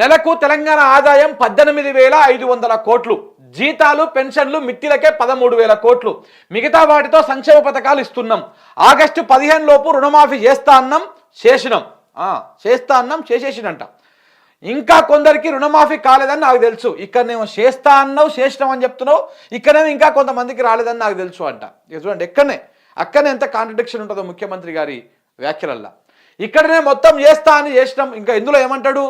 నెలకు తెలంగాణ ఆదాయం పద్దెనిమిది వేల ఐదు వందల కోట్లు. జీతాలు పెన్షన్లు మిత్తిలకే పదమూడు వేల కోట్లు. మిగతా వాటితో సంక్షేమ పథకాలు ఇస్తున్నాం. ఆగస్టు పదిహేను లోపు రుణమాఫీ చేస్తా అన్నాం చేసినాం. చేస్తా అన్నాం చేసేసినంట. ఇంకా కొందరికి రుణమాఫీ కాలేదని నాకు తెలుసు. ఇక్కడనేమో చేస్తా అన్నావు చేసినాం అని చెప్తున్నావు. ఇక్కడనేమో ఇంకా కొంతమందికి రాలేదని నాకు తెలుసు అంట. చూడండి ఎక్కడనే అక్కడనే ఎంత కాంట్రడిక్షన్ ఉంటుందో ముఖ్యమంత్రి గారి వ్యాఖ్యలల్లా. ఇక్కడనే మొత్తం చేస్తా అని చేసినాం. ఇంకా ఇందులో ఏమంటాడు?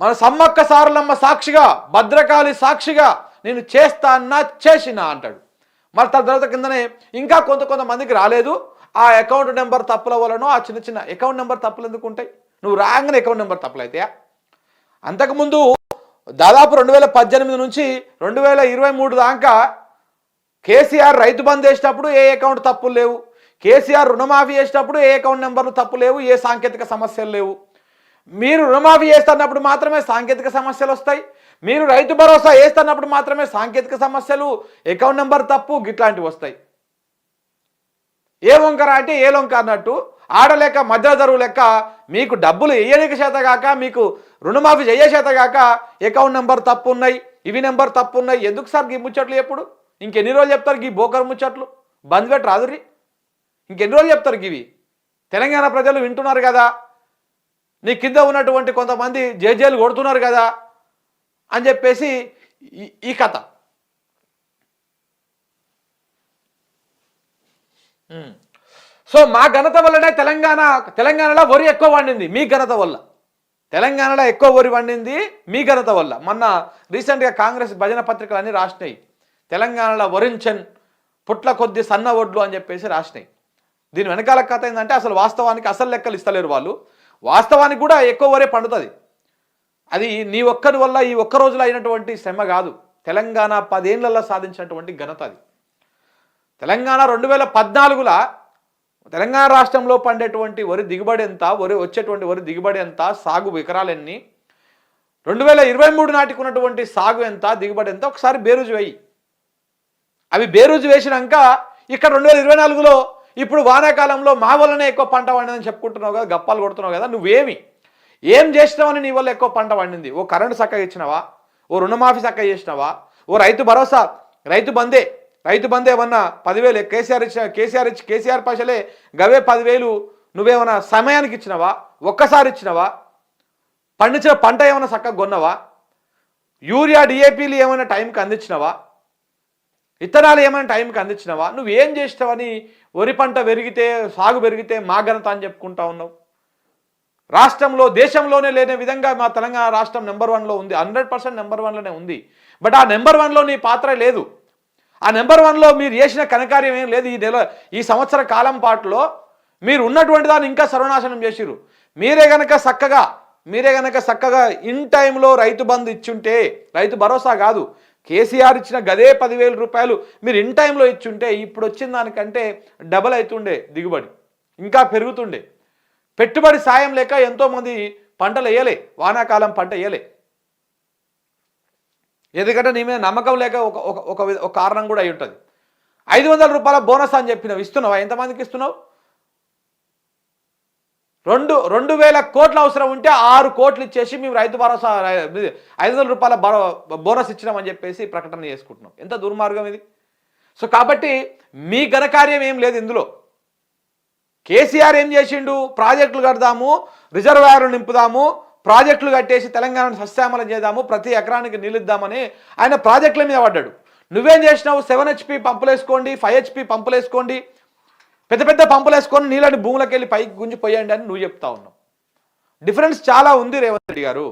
మన సమ్మక్క సారలమ్మ సాక్షిగా భద్రకాళి సాక్షిగా నేను చేస్తా అన్నా చేసినా అంటాడు. మరి తన తర్వాత కిందనే ఇంకా కొంత కొంతమందికి రాలేదు. ఆ అకౌంట్ నెంబర్ తప్పుల వలన ఆ చిన్న చిన్న అకౌంట్ నెంబర్ తప్పులు ఎందుకు ఉంటాయి? నువ్వు రాగానే అకౌంట్ నెంబర్ తప్పులు అయితే అంతకుముందు దాదాపు రెండు వేల పద్దెనిమిది నుంచి రెండు వేల ఇరవై మూడు దాకా కేసీఆర్ రైతు బంద్ వేసినప్పుడు ఏ అకౌంట్ తప్పులు లేవు. కేసీఆర్ రుణమాఫీ చేసినప్పుడు ఏ అకౌంట్ నెంబర్లు తప్పు లేవు ఏ సాంకేతిక సమస్యలు లేవు. మీరు రుణమాఫీ చేస్తున్నప్పుడు మాత్రమే సాంకేతిక సమస్యలు వస్తాయి. మీరు రైతు భరోసా వేస్తున్నప్పుడు మాత్రమే సాంకేతిక సమస్యలు అకౌంట్ నెంబర్ తప్పు గిట్లాంటివి వస్తాయి. ఏ వంకర అంటే ఏ లొంక అన్నట్టు ఆడలేక మధ్య ధరువు లెక్క మీకు డబ్బులు వేయలేక చేత కాక మీకు రుణమాఫీ చేయ చేత కాక అకౌంట్ నెంబర్ తప్పు ఉన్నాయి ఇవి నెంబర్ తప్పు ఉన్నాయి. ఎందుకు సార్ గీ ముచ్చట్లు ఎప్పుడు? ఇంకెన్ని రోజులు చెప్తారు గీ బోకర్ ముచ్చట్లు? బంద్ పెట్టి రాదురి ఇంకెన్ని రోజులు చెప్తారు గివి తెలంగాణ ప్రజలు వింటున్నారు కదా. నీ కింద ఉన్నటువంటి కొంతమంది జేజేలు కొడుతున్నారు కదా అని చెప్పేసి ఈ- ఈ కథ. సో మా ఘనత వల్లనే తెలంగాణ తెలంగాణలో వరి ఎక్కువ పండింది మీ ఘనత వల్ల. తెలంగాణలో ఎక్కువ వరి పండింది మీ ఘనత వల్ల. మొన్న రీసెంట్గా కాంగ్రెస్ భజన పత్రికలు అన్నీ రాసినాయి. తెలంగాణలో వరించన్ పుట్ల కొద్ది సన్న ఒడ్లు అని చెప్పేసి రాసినాయి. దీని వెనకాల కథ ఏంటంటే అసలు వాస్తవానికి అసలు లెక్కలు ఇస్తలేరు వాళ్ళు. వాస్తవానికి కూడా ఎక్కువ వరే పండుతుంది. అది నీ ఒక్కరి వల్ల ఈ ఒక్క రోజులో అయినటువంటి శ్రమ కాదు. తెలంగాణ పదేళ్ళలో సాధించినటువంటి ఘనత అది. తెలంగాణ రెండు వేల పద్నాలుగులా తెలంగాణ రాష్ట్రంలో పండేటువంటి వరి దిగుబడి ఎంత వరి వచ్చేటువంటి వరి దిగుబడి ఎంత సాగు వికరాలన్నీ రెండు వేల ఇరవై మూడు నాటికి ఉన్నటువంటి సాగు ఎంత దిగుబడి ఎంత ఒకసారి బేరుజు వేయి. అవి బేరుజు వేసినాక ఇక్కడ రెండు వేల ఇరవై నాలుగులో ఇప్పుడు వానాకాలంలో మా వల్లనే ఎక్కువ పంట పండిందని చెప్పుకుంటున్నావు కదా గప్పాలు కొడుతున్నావు కదా నువ్వేమి? ఏం చేసినావని నీ వల్ల ఎక్కువ పంట పండింది? ఓ కరెంటు చక్కగా ఇచ్చినావా? ఓ రుణమాఫీ చక్కగా చేసినావా? ఓ రైతు భరోసా రైతు బందే రైతు బందే ఏమన్నా పదివేలు కేసీఆర్ ఇచ్చిన కేసీఆర్ ఇచ్చి కేసీఆర్ పైసలే గవే పదివేలు నువ్వేమన్నా సమయానికి ఇచ్చినావా? ఒక్కసారి ఇచ్చినావా? పండించిన పంట ఏమైనా చక్కగా కొన్నావా? యూరియా డిఏపీలు ఏమైనా టైంకి అందించినావా? ఇత్తనాలు ఏమైనా టైంకి అందించినావా? నువ్వు ఏం చేసినావని వరి పంట పెరిగితే సాగు పెరిగితే మా ఘనత అని చెప్పుకుంటా ఉన్నావు. రాష్ట్రంలో దేశంలోనే లేని విధంగా మా తెలంగాణ రాష్ట్రం నెంబర్ వన్లో ఉంది. హండ్రెడ్ పర్సెంట్ నెంబర్ వన్లోనే ఉంది. బట్ ఆ నెంబర్ వన్లో నీ పాత్ర లేదు. ఆ నెంబర్ వన్లో మీరు చేసిన కనకార్యం ఏం లేదు. ఈ నెల ఈ సంవత్సర కాలం పాటులో మీరు ఉన్నటువంటి దాన్ని ఇంకా సర్వనాశనం చేసిరు మీరే గనక చక్కగా మీరే గనక చక్కగా ఇన్ టైంలో రైతు బంధు ఇచ్చుంటే రైతు భరోసా కాదు. కేసీఆర్ ఇచ్చిన గదే పదివేల రూపాయలు మీరు ఇన్ టైంలో ఇచ్చుంటే ఇప్పుడు వచ్చిన దానికంటే డబల్ అవుతుండే దిగుబడి. ఇంకా పెరుగుతుండే. పెట్టుబడి సాయం లేక ఎంతోమంది పంటలు వేయలే. వానాకాలం పంట వేయలే. ఎందుకంటే నీ మీద నమ్మకం లేక ఒక ఒక ఒక కారణం కూడా అయి ఉంటుంది. ఐదు వందల రూపాయల బోనస్ అని చెప్పినావు ఇస్తున్నావా? ఎంతమందికి ఇస్తున్నావు? రెండు రెండు వేల కోట్లు అవసరం ఉంటే ఆరు కోట్లు ఇచ్చేసి మేము రైతు భరోసా ఐదు వందల రూపాయల బరో- బోనస్ ఇచ్చినామని చెప్పేసి ప్రకటన చేసుకుంటున్నాం. ఎంత దుర్మార్గం ఇది? సో కాబట్టి మీ ఘనకార్యం ఏం లేదు ఇందులో. కేసీఆర్ ఏం చేసిండు? ప్రాజెక్టులు కడదాము రిజర్వాయర్లు నింపుదాము ప్రాజెక్టులు కట్టేసి తెలంగాణను సస్యామలం చేద్దాము ప్రతి ఎకరానికి నిలుద్దామని ఆయన ప్రాజెక్టుల మీద పడ్డాడు. నువ్వేం చేసినావు? సెవెన్ హెచ్పి పంపులు వేసుకోండి ఫైవ్ హెచ్పి పంపులు వేసుకోండి పెద్ద పెద్ద పంపులు వేసుకొని నీళ్ళని భూములకు వెళ్ళి పైకి గుంజిపోయండి అని నువ్వు చెప్తా ఉన్నావు. డిఫరెన్స్ చాలా ఉంది రేవంత్ రెడ్డి గారు.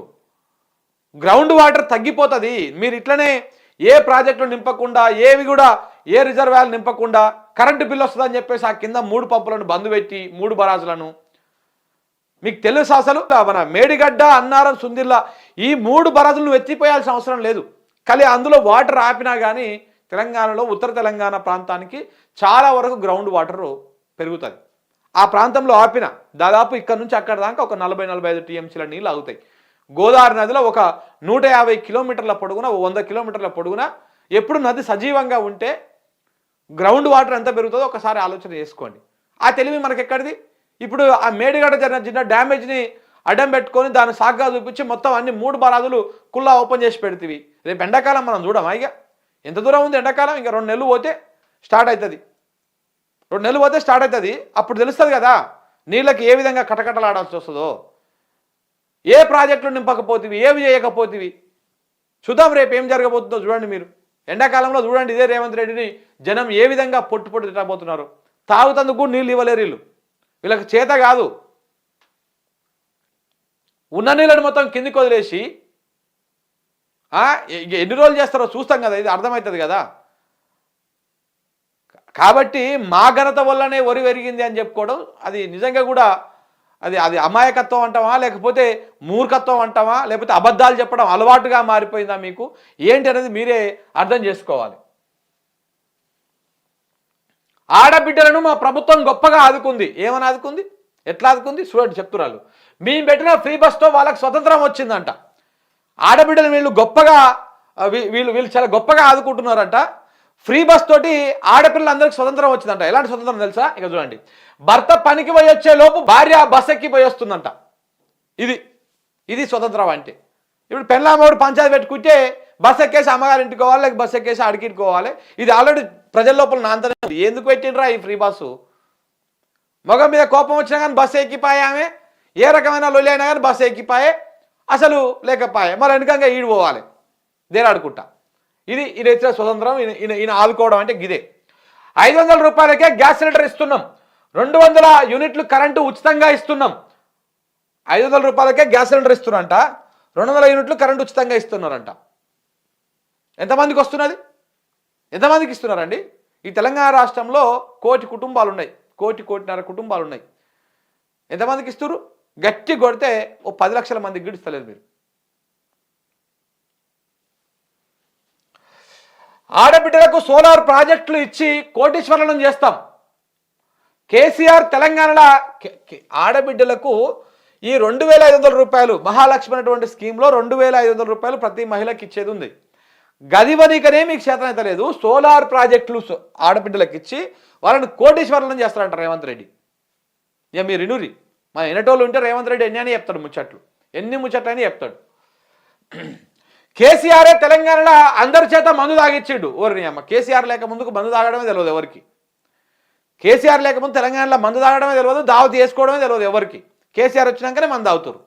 గ్రౌండ్ వాటర్ తగ్గిపోతుంది. మీరు ఇట్లనే ఏ ప్రాజెక్టులు నింపకుండా ఏవి కూడా ఏ రిజర్వాయర్లు నింపకుండా కరెంటు బిల్లు వస్తుందని చెప్పేసి ఆ కింద మూడు పంపులను బంద్ పెట్టి మూడు బరాజులను మీకు తెలుసు అసలు? మన మేడిగడ్డ అన్నారం సుందిర్లా ఈ మూడు బరాజులను ఎత్తిపోయాల్సిన అవసరం లేదు. కానీ అందులో వాటర్ ఆపినా కానీ తెలంగాణలో ఉత్తర తెలంగాణ ప్రాంతానికి చాలా వరకు గ్రౌండ్ వాటరు పెరుగుతుంది ఆ ప్రాంతంలో ఆపిన దాదాపు ఇక్కడ నుంచి అక్కడ దాకా ఒక నలభై నలభై ఐదు టీఎంసీల నీళ్ళు ఆగుతాయి. గోదావరి నదిలో ఒక నూట యాభై కిలోమీటర్ల పొడుగున ఓ వంద కిలోమీటర్ల పొడుగున ఎప్పుడు నది సజీవంగా ఉంటే గ్రౌండ్ వాటర్ ఎంత పెరుగుతుందో ఒకసారి ఆలోచన చేసుకోండి. ఆ తెలివి మనకి ఎక్కడిది ఇప్పుడు ఆ మేడిగడ జరిగిన చిన్న డ్యామేజ్ని అడ్డం పెట్టుకొని దాన్ని సాగ్గా చూపించి మొత్తం అన్ని మూడు బరాదులు కుల్లా ఓపెన్ చేసి పెడతీవి. రేపు ఎండాకాలం మనం చూడమా ఇక? ఎంత దూరం ఉంది ఎండాకాలం? ఇంకా రెండు నెలలు పోతే స్టార్ట్ అవుతుంది రెండు నెలలు పోతే స్టార్ట్ అవుతుంది. అప్పుడు తెలుస్తుంది కదా నీళ్ళకి ఏ విధంగా కటకటలాడాల్సి వస్తుందో. ఏ ప్రాజెక్టులు నింపకపోతివి ఏమి చేయకపోతివి. చూద్దాం రేపు ఏం జరగబోతుందో చూడండి మీరు. ఎండాకాలంలో చూడండి ఇదే రేవంత్ రెడ్డిని జనం ఏ విధంగా పొట్టు పొట్టు తిట్టబోతున్నారు. తాగుతందుకు కూడా నీళ్ళు ఇవ్వలేరు వీళ్ళు. వీళ్ళకి చేత కాదు. ఉన్న నీళ్ళని మొత్తం కిందికి వదిలేసి ఎన్ని రోజులు చేస్తారో చూస్తాం కదా ఇది అర్థమవుతుంది కదా. కాబట్టి మా ఘనత వల్లనే ఒరి పెరిగింది అని చెప్పుకోవడం అది నిజంగా కూడా అది అది అమాయకత్వం అంటావా లేకపోతే మూర్ఖత్వం అంటావా లేకపోతే అబద్ధాలు చెప్పడం అలవాటుగా మారిపోయిందా మీకు? ఏంటి అనేది మీరే అర్థం చేసుకోవాలి. ఆడబిడ్డలను మా ప్రభుత్వం గొప్పగా ఆదుకుంది. ఏమని ఆదుకుంది? ఎట్లా ఆదుకుంది? చూడండి చెప్తున్నారు. మేము పెట్టిన ఫ్రీ బస్తో వాళ్ళకి స్వతంత్రం వచ్చిందంట. ఆడబిడ్డలు వీళ్ళు గొప్పగా వీళ్ళు వీళ్ళు చాలా గొప్పగా ఆదుకుంటున్నారంట. ఫ్రీ బస్ తోటి ఆడపిల్లలందరికీ స్వతంత్రం వచ్చిందంట. ఎలాంటి స్వతంత్రం తెలుసా? ఇక చూడండి. భర్త పనికి పోయి వచ్చే లోపు భార్య బస్ ఎక్కి పోయి వస్తుందంట. ఇది ఇది స్వతంత్రం అంటే. ఇప్పుడు పెళ్ళామోడు పంచాయతీ పెట్టుకుంటే బస్ ఎక్కేసి అమ్మగారి ఇంటికి పోవాలి లేక బస్ ఎక్కేసి అడిగికి ఇది ఆల్రెడీ ప్రజల లోపల నాంతనే ఉంది ఎందుకు పెట్టిండ్రా ఈ ఫ్రీ బస్సు మగం మీద కోపం వచ్చినా కానీ బస్సు ఎక్కిపోయామే ఏ రకమైన లొల్లి అయినా కానీ బస్సు ఎక్కిపోయే. అసలు లేకపోయే. మరి వెనుకంగా ఈడిపోవాలి దేరాడుకుంటా ఇది ఈయన ఇచ్చిన స్వతంత్రం ఈయన ఈయన- ఆదుకోవడం అంటే గిదే. ఐదు వందల రూపాయలకే గ్యాస్ సిలిండర్ ఇస్తున్నాం. రెండు వందల యూనిట్లు కరెంటు ఉచితంగా ఇస్తున్నాం. ఐదు వందల రూపాయలకే గ్యాస్ సిలిండర్ ఇస్తున్నారంట. రెండు వందల యూనిట్లు కరెంటు ఉచితంగా ఇస్తున్నారంట. ఎంతమందికి వస్తున్నది? ఎంతమందికి ఇస్తున్నారండి? ఈ తెలంగాణ రాష్ట్రంలో కోటి కుటుంబాలు ఉన్నాయి కోటి కోటిన్నర కుటుంబాలు ఉన్నాయి ఎంతమందికి ఇస్తారు గట్టి కొడితే ఓ పది లక్షల మందికి గిడిస్తలేదు మీరు. ఆడబిడ్డలకు సోలార్ ప్రాజెక్టులు ఇచ్చి కోటీశ్వరులను చేస్తాం. కేసీఆర్ తెలంగాణలో ఆడబిడ్డలకు ఈ రెండు వేల ఐదు వందల రూపాయలు మహాలక్ష్మి అనేటువంటి స్కీమ్లో రెండు వేల ఐదు వందల రూపాయలు ప్రతి మహిళకి ఇచ్చేది ఉంది. గదివనికనే మీకు అయితే లేదు సోలార్ ప్రాజెక్టులు సో- ఆడబిడ్డలకు ఇచ్చి వాళ్ళని కోటీశ్వరులను చేస్తారంట రేవంత్ రెడ్డి. ఇక మీరు ఇనురి. మన ఎనటోళ్ళు ఉంటే రేవంత్ రెడ్డి ఎన్ని అని చెప్తాడు ముచ్చట్లు. ఎన్ని ముచ్చట్లు అని చెప్తాడు. కేసీఆరే తెలంగాణలో అందరి చేత మందు తాగిచ్చిండు. ఓరిని అమ్మ కేసీఆర్ లేక ముందుకు మందు తాగడమే తెలియదు ఎవరికి? కేసీఆర్ లేకముందు తెలంగాణలో మందు తాగడమే తెలియదు దావత్ చేసుకోవడమే తెలియదు ఎవరికి? కేసీఆర్ వచ్చినాకనే మందు తాగుతారు.